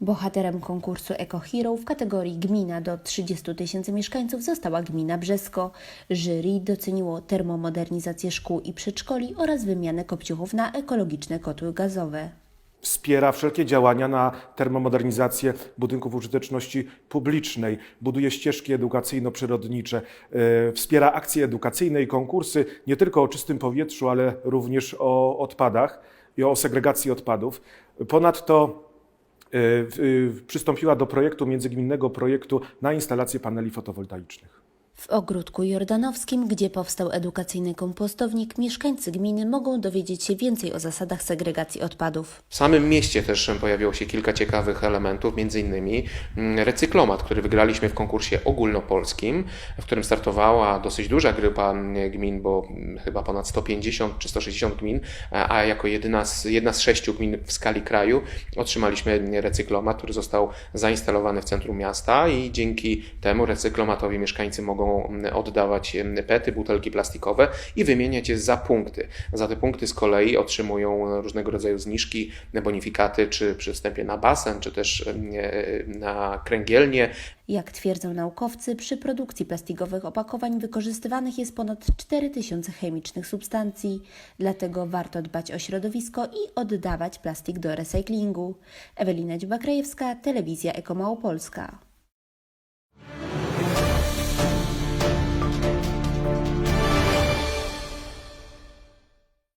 Bohaterem konkursu Eco Hero w kategorii gmina do 30 tysięcy mieszkańców została gmina Brzesko. Jury doceniło termomodernizację szkół i przedszkoli oraz wymianę kopciuchów na ekologiczne kotły gazowe. Wspiera wszelkie działania na termomodernizację budynków użyteczności publicznej, buduje ścieżki edukacyjno-przyrodnicze, e, wspiera akcje edukacyjne i konkursy nie tylko o czystym powietrzu, ale również o odpadach i o segregacji odpadów. Ponadto przystąpiła do projektu, międzygminnego projektu na instalację paneli fotowoltaicznych. W ogródku jordanowskim, gdzie powstał edukacyjny kompostownik, mieszkańcy gminy mogą dowiedzieć się więcej o zasadach segregacji odpadów. W samym mieście też pojawiło się kilka ciekawych elementów, innymi mm, recyklomat, który wygraliśmy w konkursie ogólnopolskim, w którym startowała dosyć duża grupa mm, gmin, bo mm, chyba ponad 150 czy 160 gmin, a jako jedyna z, jedna z sześciu gmin w skali kraju otrzymaliśmy recyklomat, który został zainstalowany w centrum miasta i dzięki temu recyklomatowi mieszkańcy mogą mm, oddawać mm, pety, butelki plastikowe i wymieniać je za punkty. Za te punkty z kolei otrzymują różnego rodzaju zniżki, bonifikaty, czy przy wstępie na basen, czy też e, na kręgielnie. Jak twierdzą naukowcy, przy produkcji plastikowych opakowań wykorzystywanych jest ponad 4000 chemicznych substancji, dlatego warto dbać o środowisko i oddawać plastik do recyklingu. Ewelina Dziubakrajewska, Telewizja Eko Małopolska.